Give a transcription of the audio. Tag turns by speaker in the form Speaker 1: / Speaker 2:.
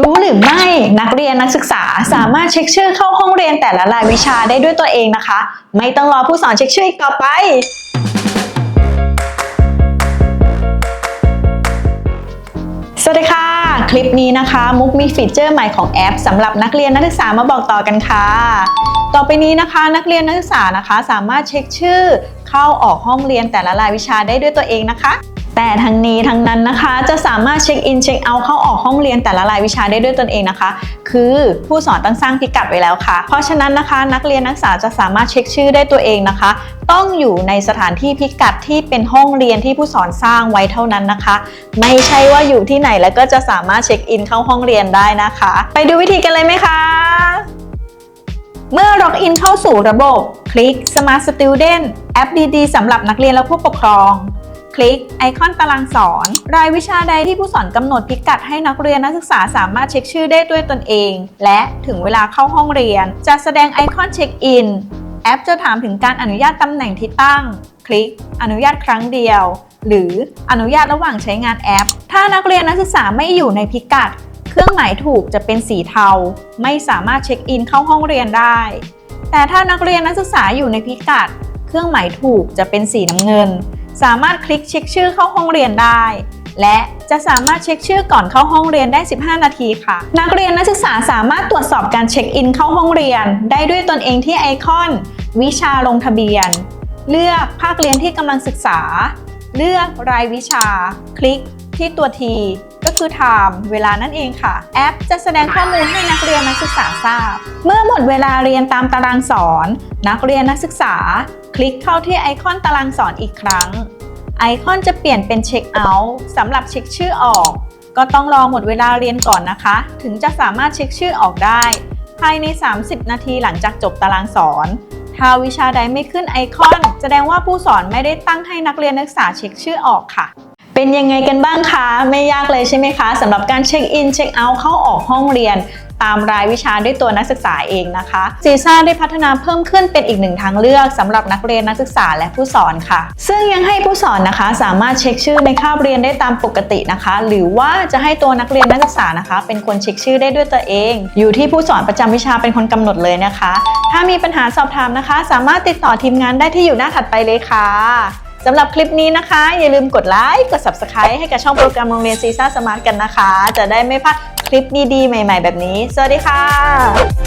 Speaker 1: รู้หรือไม่นักเรียนนักศึกษาสามารถเช็คชื่อเข้าห้องเรียนแต่ละรายวิชาได้ด้วยตัวเองนะคะ ไม่ต้องรอผู้สอนเช็คชื่ออีกต่อไป สวัสดีค่ะ คลิปนี้นะคะ มุกมีฟีเจอร์ใหม่ของแอปสำหรับนักเรียนนักศึกษามาบอกต่อกันค่ะ ต่อไปนี้นะคะ นักเรียนนักศึกษานะคะ สามารถเช็คชื่อเข้าออกห้องเรียนแต่ละรายวิชาได้ด้วยตัวเองนะคะ แต่ทั้งนี้ทั้งนั้นนะคะจะสามารถเช็คอินเช็คเอาท์เข้าออกห้องเรียนแต่ละรายวิชาได้ด้วยตนเองนะคะ คือผู้สอนตั้งสร้างพิกัดไว้แล้วค่ะ เพราะฉะนั้นนะคะ นักเรียนนักศึกษาจะสามารถเช็คชื่อได้ตัวเองนะคะ ต้องอยู่ในสถานที่พิกัดที่เป็นห้องเรียนที่ผู้สอนสร้างไว้เท่านั้นนะคะ ไม่ใช่ว่าอยู่ที่ไหนแล้วก็จะสามารถเช็คอินเข้าห้องเรียนได้นะคะ ไปดูวิธีกันเลยไหมคะเมื่อล็อกอินเข้าสู่ระบบ คลิก Smart Student แอปดีๆสำหรับนักเรียนและผู้ปกครอง คลิกไอคอนตารางสอน รายวิชาใดที่ผู้สอนกำหนดพิกัดให้นักเรียนนักศึกษาสามารถเช็คชื่อได้ด้วยตนเอง และถึงเวลาเข้าห้องเรียน จะแสดงไอคอนเช็คอินแอปจะถามถึงการอนุญาตตำแหน่งที่ตั้ง คลิก อนุญาตครั้งเดียว หรืออนุญาตระหว่างใช้งานแอป ถ้านักเรียนนักศึกษาไม่อยู่ในพิกัด เครื่องหมายถูกจะเป็นสีเทา ไม่สามารถเช็คอินเข้าห้องเรียนได้ แต่ถ้านักเรียนนักศึกษาอยู่ในพิกัด เครื่องหมายถูกจะเป็นสีน้ำเงิน สามารถคลิกเช็คชื่อเข้าห้องเรียนได้ และจะสามารถเช็คชื่อก่อนเข้าห้องเรียนได้ 15 นาทีค่ะ นักเรียนนักศึกษาสามารถตรวจสอบการเช็คอินเข้าห้องเรียน ได้ด้วยตนเองที่ไอคอน วิชาลงทะเบียน เลือกภาคเรียนที่กำลังศึกษา เลือกรายวิชา คลิกที่ตัว T คือ time เวลานั่นเองค่ะ แอปจะแสดงข้อมูลให้นักเรียนนักศึกษาทราบ เมื่อหมดเวลาเรียนตามตารางสอน นักเรียนนักศึกษา คลิกเข้าที่ไอคอนตารางสอนอีกครั้ง ไอคอนจะเปลี่ยนเป็นเช็คเอาท์สำหรับเช็คชื่อออก ก็ต้องรอหมดเวลาเรียนก่อนนะคะ ถึงจะสามารถเช็คชื่อออกได้ ภายใน 30 นาทีหลังจากจบตารางสอนถ้าวิชาใดไม่ขึ้นไอคอน แสดงว่าผู้สอนไม่ได้ตั้งให้นักเรียนนักศึกษาเช็คชื่อออกค่ะ เป็นยังไงกันบ้างคะ ไม่ยากเลยใช่ไหมคะสำหรับการเช็คอินเช็คเอาท์เข้าออกห้องเรียนตามรายวิชาด้วยตัวนักศึกษาเองนะคะซีซ่าได้พัฒนาเพิ่มขึ้นเป็นอีกหนึ่งทางเลือกสำหรับนักเรียนนักศึกษาและผู้สอนค่ะ ซึ่งยังให้ผู้สอนนะคะ สามารถเช็คชื่อในคาบเรียนได้ตามปกตินะคะ หรือว่าจะให้ตัวนักเรียนนักศึกษานะคะ เป็นคนเช็คชื่อได้ด้วยตัวเอง อยู่ที่ผู้สอนประจำวิชาเป็นคนกำหนดเลยนะคะ ถ้ามีปัญหาสอบถามนะคะ สามารถติดต่อทีมงานได้ที่อยู่หน้าถัดไปเลยค่ะ สำหรับคลิปนี้นะคะ อย่าลืมกดไลค์กด Subscribe ให้กับช่องโปรแกรมโรงเรียนซีซ่าสมาร์ทกันนะคะ จะได้ไม่พลาดคลิปดีๆใหม่ ๆ แบบนี้ สวัสดีค่ะ